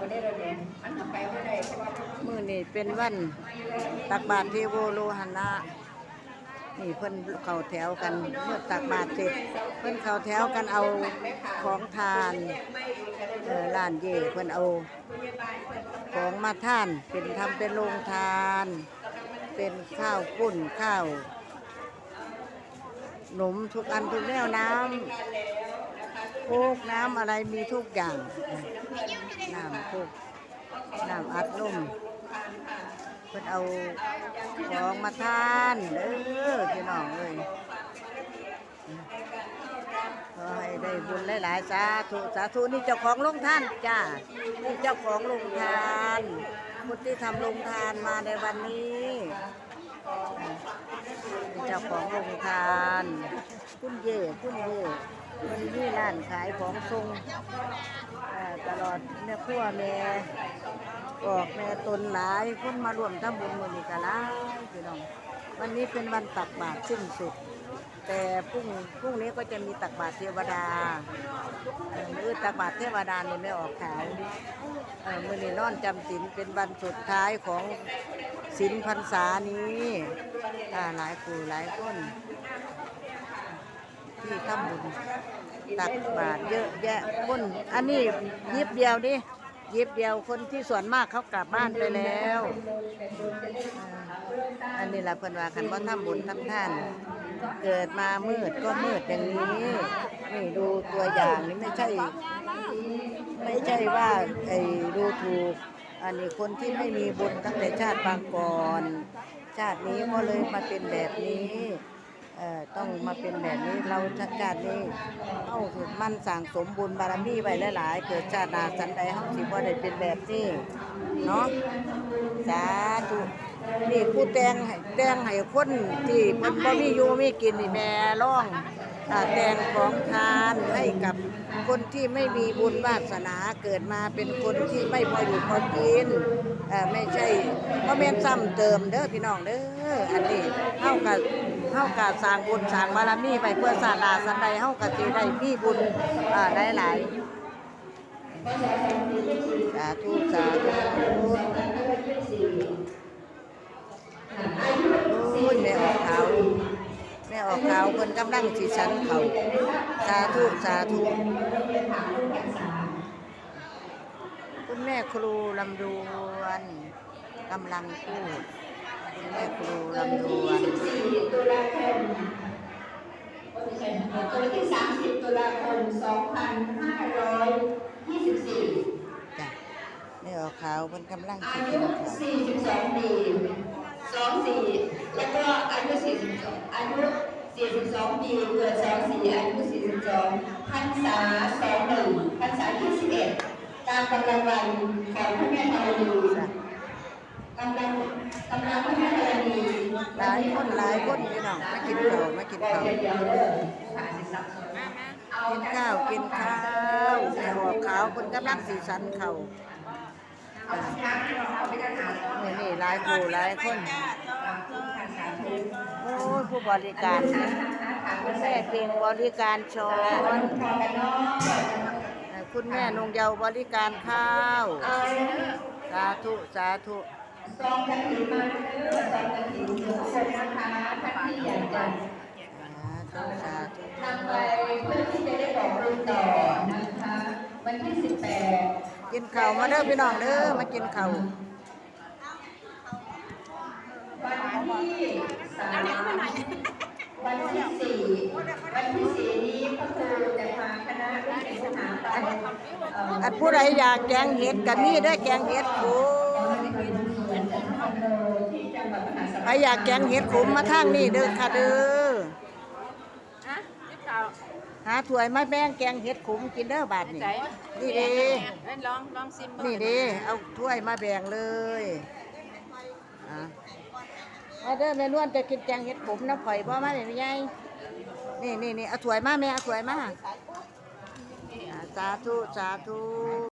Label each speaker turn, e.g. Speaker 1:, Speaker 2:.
Speaker 1: บ่ได้เราเนี่ยมันไปบ่ได้เพราะว่า
Speaker 2: มื้อนี้เป็นวันตักบาตรเทโวโลหณะนี่เพิ่นเข้าแถวกันเมื่อตักบาตรเสร็จเพิ่นเข้าแถวกันเอาของทานเออร้านเย่เพิ่นเอา ของมาท่านเป็นทำเป็นโรงทาน เป็นข้าวปุ้นข้าวหนมทุกอันทุกแนวน้ำโคกน้ำอะไรมีทุกอย่าง น้ำโคกน้ำอัดลมเพิ่นเอาของมาทานเด้อพี่น้องเอ้ยขอให้ได้บุญหลายๆสาธุสาธุนี่เจ้าของลงทานจ้านี่เจ้าของลงทานพุทธิทำลงทานมาในวันนี้ เจ้าของโรงทานคุณเย่คุณเย่มันนี่ร้านขายของทรงตลอดแม่ครัวแม่ออกแม่ตนหลายคนมารวมทำบุญมือนี้กันละพี่น้อง วันนี้เป็นวันตักบาตรสิ้นสุด แต่พรุ่งพรุ่งนี้ก็จะมีตักบาตรเทวดาคือตักบาตรเทวดานี่ไม่ออกขายเมื้อนี้นอนจำศีลเป็นวันสุดท้ายของศีลพรรษานี้หลายผู้หลายคนที่ทำบุญตักบาตรเยอะแยะคนอันนี้ยิบเดียว ยิบเดียวคนที่ส่วนมากเขากลับบ้านไปแล้วอันนี้แหละเพิ่นว่าคันว่าทำบุญทำท่าน เกิดมามืดก็มืดอย่างนี้นี่ดูตัวอย่างนี่ไม่ใช่ ไม่ใช่ว่าไอ้ดูถูกอันนี้คนที่ไม่มีบุญตั้งแต่ชาติปางก่อน ชาตินี้ก็เลยมาเป็นแบบนี้ ต้องมาเป็นแบบนี้เราชาตินี้เฮาคือมันสั่งสมบุญบารมีไว้หลาย ๆ เกิดชาตินาสันใดเฮาสิบ่ได้เป็นแบบนี้เนาะสาธุนี่ผู้แต่งให้แต่งให้คนที่เพิ่นบ่มีอยู่มีกินนี่แม่ร้องอ่แต่งของทานให้กับคนที่ไม่มีบุญวาสนาเกิดมาเป็นคนที่ไม่พออยู่พอกินเออไม่ใช่บ่แม่นซ้ำเติมเด้อพี่น้องเด้ออันนี้เฮาก็ เฮากะสร้างบุญสร้างบารมีไปเพื่อศาสนาสันใดเฮากะสิได้มีบุญอ่าได้หลายสาธุสาธุโอ้ยแม่ออกขาวแม่ออกขาวเพิ่นกำลังสิสันเขาสาธุสาธุคุณแม่ครูลำดวนกำลังพูด แม่ครูลำดวน
Speaker 1: 24ตุลาคมตัวที่ 30 ตุลาคม 2524
Speaker 2: จ้ะนี่ออกขาวมันกำลัง
Speaker 1: อา
Speaker 2: สิ
Speaker 1: ยุ
Speaker 2: นข้าว
Speaker 1: 42ปี24 แล้วก็อายุ42อายุ42ปีเกิด24อายุ42พรรษา21พรรษา21ตามกำลังวันของพระแม่ธรณี
Speaker 2: จ้ะ
Speaker 1: กำลังกำลังพระแม่ธรณี
Speaker 2: หลายคนหลายคนพี่น้องมากินข้าวมากินข้าว
Speaker 1: เดี๋ยวเดี๋ยวเดี๋ยวขาสิสับสนเอา
Speaker 2: กินข้าวกินข้าวแม่ออกขาวคนกำลังสีสันเขา
Speaker 1: เอาช้าเอาไปกันหา
Speaker 2: นี่นี่หลายผู้หลายคนโอ้ผู้บริการคุณแม่เก่งบริการช้อนคุณแม่นงเยาว์บริการข้าว สาธุ สาธุ
Speaker 1: ซองกระถิ่นมาเด้อซองกระถิ่นทุกคนนะคะท่านที่อยากจะนำไปเพื่อที่จะได้บอกบุญต่อนะคะ วันที่ 18
Speaker 2: กินข้าวมาเด้อพี่น้องเด้อมากินข้าว
Speaker 1: วันที่สามวันที่สี่วันที่สี่นี้พระครูจะพาคณะลูกศิษย์สถาบันเอ่อ
Speaker 2: อันผู้ใดอยากแกงเห็ดกันนี่ได้แกงเห็ดโอ้
Speaker 1: เหมือนกับคอนโดที่จั งหวัดมหาสาร
Speaker 2: ใครอยากแกงเห็ดขมมาทางนี่เด้อค่ะเด้อ
Speaker 3: ฮะยิบเก่า
Speaker 2: หาถ้วยมาแบ่งแกงเห็ดขมกินเด้อบาดนี่
Speaker 3: ใจ
Speaker 2: นี่เด้
Speaker 3: เอ้ยลองลองซิม
Speaker 2: นี่เด้เอาถ้วยมาแบ่งเลยอะมาเด้อแม่นวลจะกินแกงเห็ดขมน้ำข่อยบ่มาได้ยังไงนี่นี่นี่เอาถ้วยมาแม่เอาถ้วยมาอะสาธุสาธุ